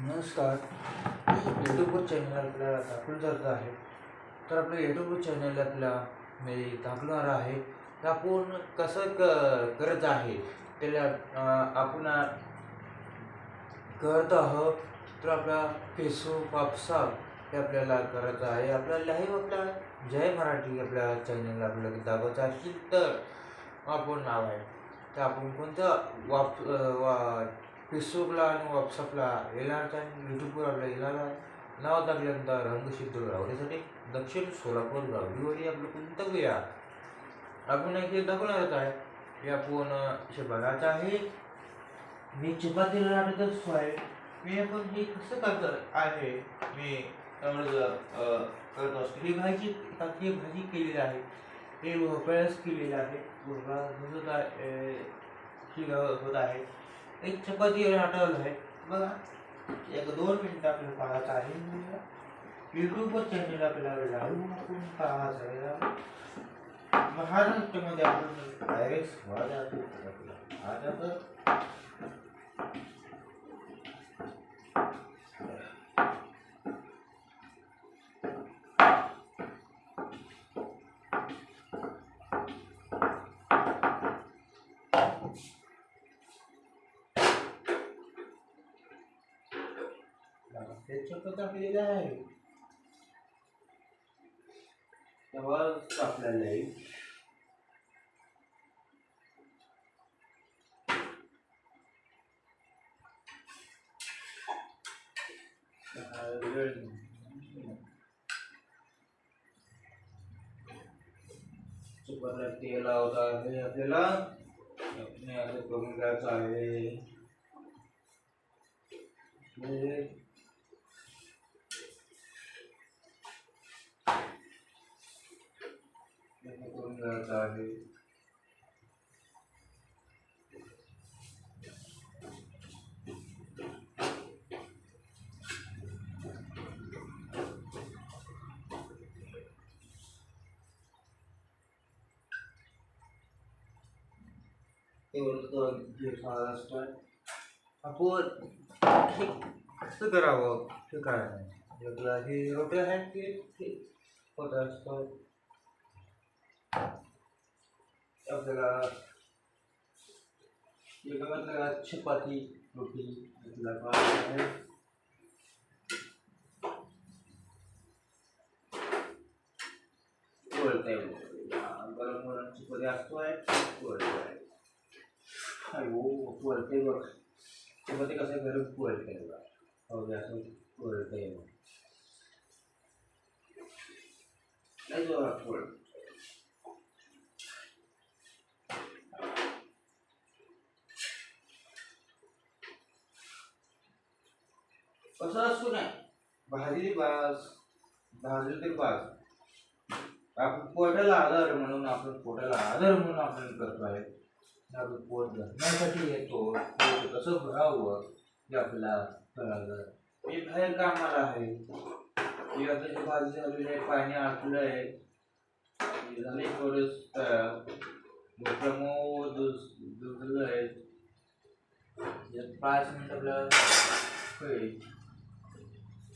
नमस्कार. यूट्यूबवर चॅनल आपल्याला दाखवलं जात आहे. तर आपल्या यूट्यूब चॅनल आपल्या मी दाखवणार आहे. तर आपण कसं क करत आहे? त्याला आपण करत आहोत. तर आपला फेसबुक वापसा हे आपल्याला करायचं आहे. आपल्याला लाईव्ह आपल्या जय मराठी आपल्या चॅनल आपल्याला दाखवायचं असेल तर आपण नाव आहे. तर आपण कोणतं वाप वा फेसबुकला आणि व्हॉट्सअपला येणार आणि यूट्यूबवर आपल्या येणार नाव टाकल्यानंतर रंगसिद्ध गाव यासाठी दक्षिण सोलापूर गावडीवरी आपलं कोणतं या आपण हे दाखवणारच आहे हे आपण असे बघायचं आहे मी चपातीला लाटतच आहे मी आपण हे कसं करत आहे मी त्यामुळे करत असतो ही भाजी ही भाजी केलेली आहे हे भोपळ्याच केलेली आहे भोपळा होत आहे होत आहे एक चपाती हटवलं आहे? बघा एक दोन मिनिटं आपल्याला पाहायचं आहे. युट्यूबवर चॅनल आपल्याला लावून आपण पाहायचं आहे. महाराष्ट्रामध्ये आपण डायरेक्ट स्वाद आपला तर आपण त्याच्यात टाकलेलं आहे तेव्हाच आपल्याला येईल सुपरला तेल लावता आहे आपल्याला आपण असं करून घ्यायचं आहे हे आहे महाराष्ट्र आपण कसं करावं हे काय नाही हे रोटे आहे की ते होत असतं आपल्याला चपाती रोटी वळता गरम गरम चपाती असतो आहे आहे वळते बघ चपाती कसं गरम वळते बघा हो असं वळते बघ नाही जोरात वळत कसा असतो नाही भाजली बाज भाजली ते बाज. आपण पोटाला आधार म्हणून आपण पोटाला आधार म्हणून आपण करतो आहे. आपण पोट भरण्यासाठी येतो. पोट कसं भरावं हे आपल्याला कळालं. मी बाहेर कामाला आहे. ही आता जे भाजी झालेली आहे पाणी आटलं आहे. झाले थोडं मोठं दुधलं आहे. पाच मिनिट आपल्याला होईल.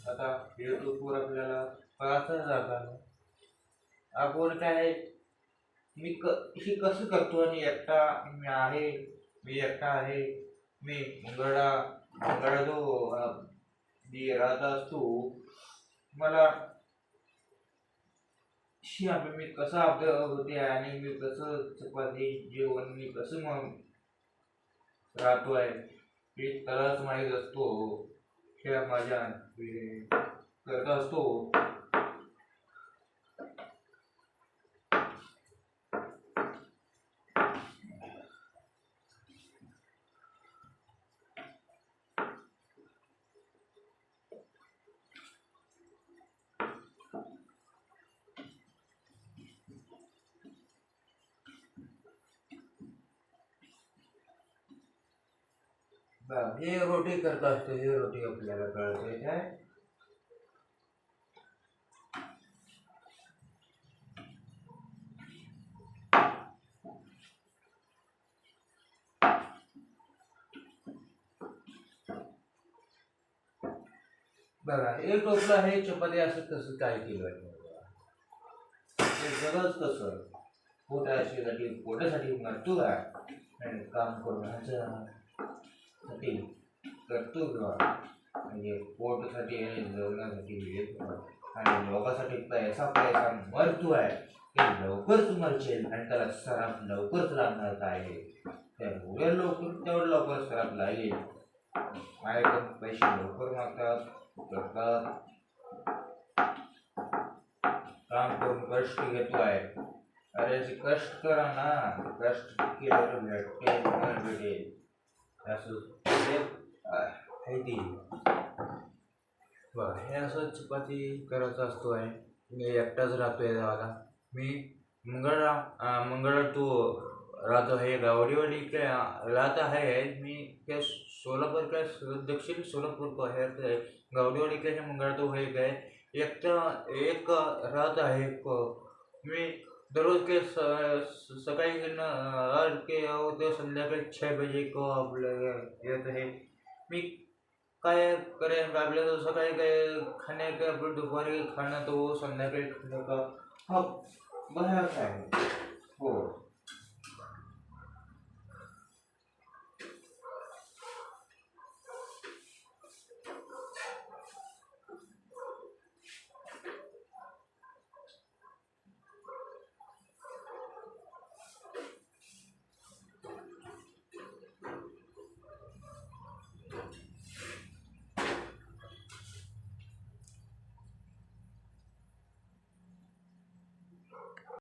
आता युट्यूबवर आपल्याला पाहता जाता आपण काय मी क हे कसं करतो आणि एकटा मी आहे मी एकटा आहे मी मंगळा मंगळा जो मी राहत असतो मला शी आपण मी कसं अभ्यास होते आणि मी कसं चपाती जेवण मी कसं मग आहे हे त्यालाच माहीत असतो खेळ माझ्या वेळ करता असतो हे रोटी करत असतो हे रोटी आपल्याला कळते काय हे। हे, चपाती असं तसं काय केलं सगळंच कसं पोटासाठी पोटासाठी काम करण्यासाठी करतो कर्तृत्व म्हणजे पोटासाठी आणि जगण्यासाठी वेळ आणि लोकांसाठी पैसा पैसा मरतो आहे. ते लवकरच मरचेल आणि त्याला सराफ लवकरच लागणार आहे. त्यामुळे लवकर तेवढं लवकर सराफ लागेल. पण पैसे लवकर मागतात करतात. काम करून कष्ट घेतो आहे. अरे असे कष्ट करा ना. कष्ट केलं भेटेल भेटेल. असं म्हणजे, ते आहे ती. बघा हे असं चपाती करायचं असतो आहे. मी एकटाच राहतो आहे गावाला मी मंगळ मंगळा तू राहतो आहे गावडीवाडी काय राहत आहे मी काय सोलापूर काय दक्षिण सोलापूर को आहे ते गावडीवाडी काय हे मंगळ तो हे काय. एकटा एक राहत आहे मी दररोज के सकाळी आठ के होते संध्याकाळी छः बजे को आपलं येत आहे मी काय करेन आपल्याला सकाळी काय खाणे काय आपलं दुपारी खाणं तो संध्याकाळी खाणं का हा आहे हो।